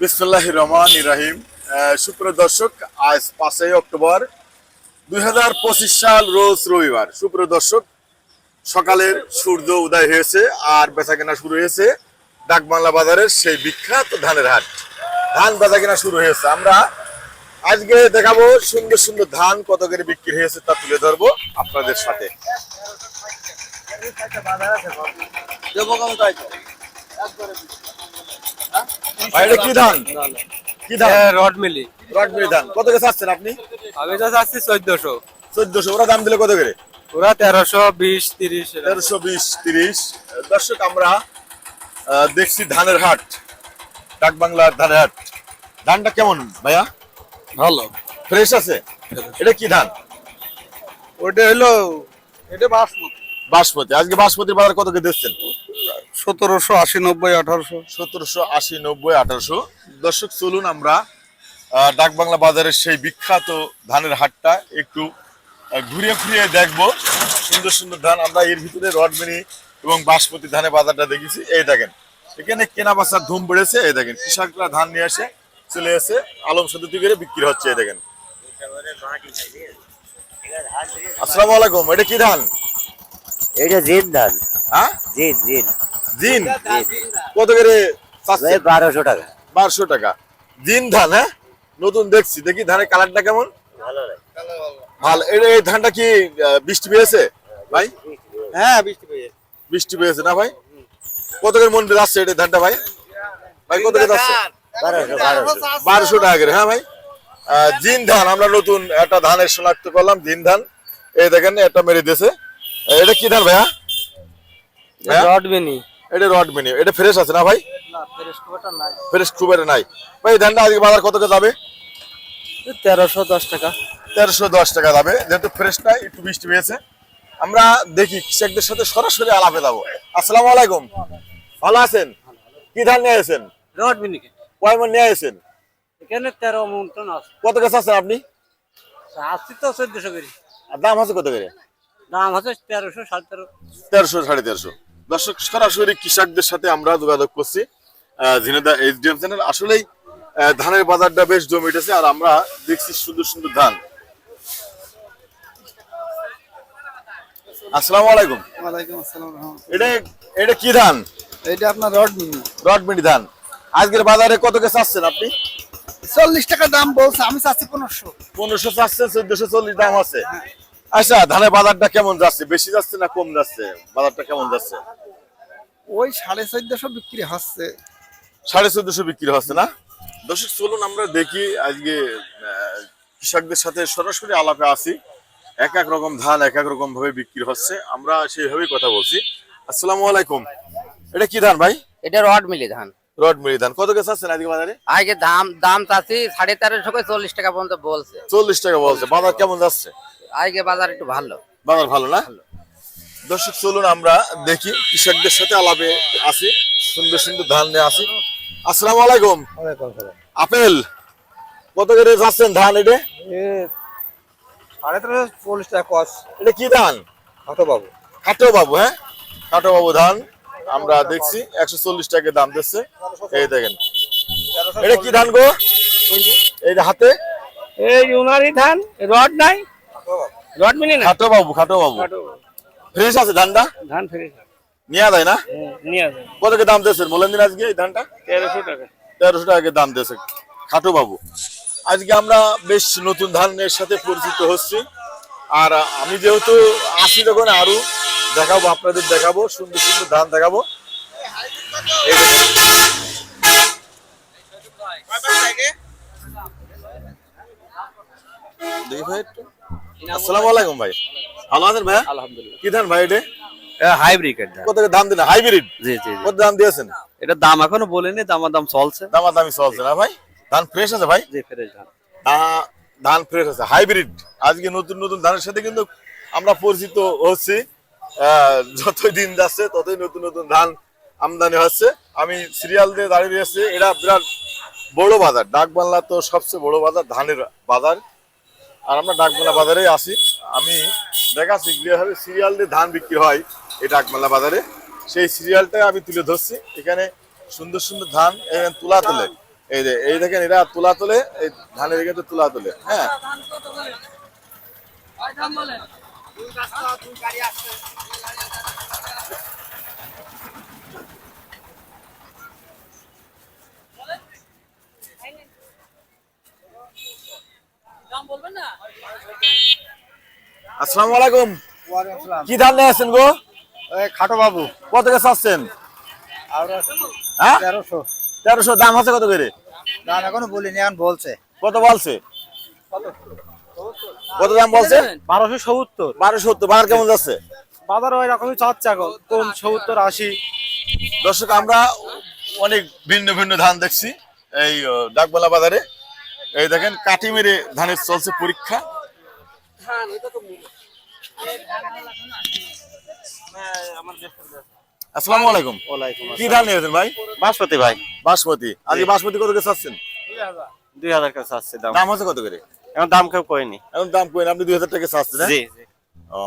বিসমুল্লাহ রহমান ইরাহিম সুপ্রিয় দর্শক, আজ পাঁচই অক্টোবর দু হাজার পঁচিশ সাল রোজ রবিবার। সুপ্রিয় দর্শক, সকালের সূর্য উদয় হয়েছে আর বেচা কেনা শুরু হয়েছে ডাকবাংলা বাজারের সেই বিখ্যাত ধানের হাট। ধান বেচা কেনা শুরু হয়েছে। আমরা আজকে দেখাবো সুন্দর সুন্দর ধান কত করে বিক্রি হয়েছে তা তুলে ধরবো আপনাদের সাথে। ভাই, এটা কি ধান? কি ধান? রড মিলি। রডমিরি ধান। কত করে চাচ্ছেন আপনি? আমি তো চাচ্ছি চোদ্দশো। চোদ্দশো। ওরা দাম দিলে কত করে? ওরা তেরোশো বিশ তিরিশ তেরোশো বিশ তিরিশ। দর্শক আমরা দেখছি ধানের হাট। ডাক বাংলার ধানের হাট। ধানটা কেমন ভাইয়া? ভালো। ফ্রেশ আছে? এটা কি ধান? ওটা হলো এটা বাসমতি। বাসমতি। আজকে বাসমতির বাজার কত করে দিচ্ছেন? সতেরোশো আশি নব্বই আঠারোশো। সতেরোশো আশি নব্বই আঠারোশো। দর্শক চলুন আমরা আহ, ডাক বাংলা বাজারের সেই বিখ্যাত ধানের হাটটা একটু ঘুরিয়ে ঘুরিয়ে দেখব। সুন্দর সুন্দর ধান আমরা এর ভিতরে রডমিনি এবং বাসমতি ধানের বাজারটা দেখেছি। এই দেখেন এখানে কেনা বাসার ধুম বেড়েছে। এই দেখেন কৃষকরা ধান নিয়ে আসে চলে এসে আলম সদুতি করে বিক্রি হচ্ছে। এই দেখেন। আসসালামু আলাইকুম এটা কি ধান? এটা জিন ধান। হ্যাঁ? জিন জিন। জিন? কত করে বারোশো টাকা। বারোশো টাকা। দিন ধান হ্যাঁ? নতুন দেখছি দেখি ধানের কালারটা কেমন? ভালো এই এই ধানটা কি বৃষ্টি পেয়েছে? ভাই? হ্যাঁ বৃষ্টি পেয়ে বৃষ্টি পেয়েছে না ভাই? কত করে মন যাচ্ছে এটা ধানটা ভাই? ভাই কত করে যাচ্ছে বারোশো টাকা করে হ্যাঁ ভাই? জিন ধান আমরা নতুন একটা ধানের শনাক্ত করলাম জিন ধান। এই দেখেন এটা মেরে দিয়েছে। এটা কি ধান ভাইয়া? হ্যাঁ? মিনি এটা রড মিনি এটা ফ্রেশ আছে না ভাই? ফ্রেশ খুব একটা নাই। ভাই ধানটা আজকে বাজার কত যাবে? তেরোশো দশ টাকা। তেরোশো দশ টাকা যাবে। যেহেতু ফ্রেশ নাই একটু বৃষ্টি পেয়েছে আমরা দেখি কৃষকদের সাথে সরাসরি আলাপে যাব। আসসালামু আলাইকুম। ভালো আছেন? কি ধান নিয়ে আসেন রড মিনি কয় মন নিয়ে আসেন এখানে তেরো মন্টন আছে। কত গাছ আছেন আপনি? আসছি তো চোদ্দশো করে। আর দাম আছে কত করে? দাম আছে তেরোশো সাড়ে তেরো। তেরোশো সাড়ে তেরোশো। দর্শক সরাসরি কৃষকদের সাথে আমরা যোগাযোগ করছি। Jhenaidah HDM channel. আসলেই ধানের বাজারটা বেশ জমে উঠেছে আর আমরা দেখছি সুন্দর সুন্দর ধান। আসসালামু আলাইকুম। ওয়ালাইকুম আসসালাম এটা এটা কি ধান? এইটা আপনার রড মিনি ধান। আজকের বাজারে কত কে চাচ্ছেন আপনি? চল্লিশ টাকা দাম বলছে আমি চাচ্ছি পনেরোশো। পনেরোশো চাচ্ছেন চোদ্দশো চল্লিশ দাম আছে। আচ্ছা ধানের বাজারটা কেমন যাচ্ছে? বেশি যাচ্ছে না কম যাচ্ছে? বাজারটা কেমন যাচ্ছে? ওই সাড়ে চোদ্দশো বিক্রি হচ্ছে। সাড়ে চোদ্দশো বিক্রি হচ্ছে না? দর্শক চলুন আমরা দেখি আজকে কৃষকদের সাথে সরাসরি আলাপে আসি। এক এক রকম ধান এক এক রকম ভাবে বিক্রি হচ্ছে। আমরা সেইভাবেই কথা বলছি। আসসালামু আলাইকুম। এটা কি ধান ভাই? এটা রড মিলি ধান। রডমিনি ধান। কত কে চাচ্ছেন আজকে বাজারে? আগে দাম দাম চাচ্ছি সাড়ে তেরোশো চল্লিশ টাকা পর্যন্ত বলছে। চল্লিশ টাকা বলছে। বাজার কেমন যাচ্ছে? আগে বাজার একটু ভালো। বাজার ভালো না? দর্শক চলুন আমরা দেখি কৃষকদের সাথে আলাপে আসি সুন্দর সুন্দর ধান নিয়ে আসি। আসসালামু আলাইকুম। আপেল কত করে যাচ্ছেন ধান এটা? সাড়ে তেরোশো চল্লিশ টাকা কস। এটা কি ধান? কত পাবো খাটো বাবু হ্যাঁ? খাটো বাবু ধান আমরা দেখছি একশো চল্লিশ টাকা দাম দিচ্ছে। এই দেখেন। এটা কি ধান গো? এই হাতে? এই উনারি ধান রড নাই। না? খাটো বাবু খাটো বাবু। ফ্রেশ আছে ধানটা? ধান যায় না? নিয়ে কত দাম দিয়েছেন? বলেন দিন আজকে এই ধানটা। তেরোশো টাকা। তেরোশো টাকা দাম দিয়েছে। খাটো বাবু আজকে আমরা বেশ নতুন ধানের সাথে পরিচিত হচ্ছি। আর আমি যেহেতু আসি যখন আরও দেখাবো আপনাদের দেখাবো সুন্দর সুন্দর ধান দেখাবো। দেখি ভাই। আসসালামু আলাইকুম ভাই। ভালো আছেন ভাই? আলহামদুলিল্লাহ। কি ধান ভাই এটা? হাইব্রিড কত দাম দিন হাইব্রিড জি জি। কত দাম দিয়েছেন? এটা দাম এখনও বলিনি দামার দাম চলছে। দামা দামি চলছে না ভাই? ধান ফ্রেশ আছে ভাই? জি ফ্রেশ ধান। ধান ফ্রেশ আছে। হাইব্রিড আজকে নতুন নতুন ধানের সাথে কিন্তু আমরা পরিচিত হচ্ছি। আহ, যতই দিন যাচ্ছে ততই নতুন নতুন ধান আমদানি হচ্ছে। আমি সিরিয়াল দিয়ে দাঁড়িয়ে রয়েছি। এটা বিরাট বড় বাজার। ডাকবাংলা তো সবচেয়ে বড় বাজার ধানের বাজার। আর আমরা ডাকমেলা বাজারে আসি আমি দেখাচ্ছি যেভাবে সিরিয়াল দিয়ে ধান বিক্রি হয় এই ডাকমেলা বাজারে। সেই সিরিয়ালটা আমি তুলে ধরছি। এখানে সুন্দর সুন্দর ধান এখানে তুলা তোলে। এই যে, এই দেখেন, এরা তুলা তোলে, এই ধানের এখানে তুলা তোলে হ্যাঁ। আসসালামু আলাইকুম। কি ধান নিয়ে আসছেন গো? খাটো বাবু। কত করে চাচ্ছেন? হ্যাঁ? তেরোশো। তেরোশো। দাম আছে কত করে? দাম এখনও বলিনি এখন বলছে। কত বলছে? কত? দাম বলছে? বারোশো সত্তর। বারোশো সত্তর। বাজার কেমন যাচ্ছে? বাজার ওই রকমই চাচ্ছে এখন। কোন সত্তর আশি। দর্শক আমরা অনেক ভিন্ন ভিন্ন ধান দেখছি। এই ডাকবালা বাজারে। এই দেখেন কাঠি মেরে ধানের চলছে পরীক্ষা। আসসালামু আলাইকুম। কি ধান নিয়েছেন ভাই? বাসমতি ভাই। বাসমতি। আজকে বাসমতি কত করে চাচ্ছেন? দুই হাজার আসছে দাম। দাম আছে কত করে? এখন দাম কেউ কয়নি এখন দাম কই আপনি দুই হাজার টাকা চাচ্ছেন হ্যাঁ? জি জি। ও।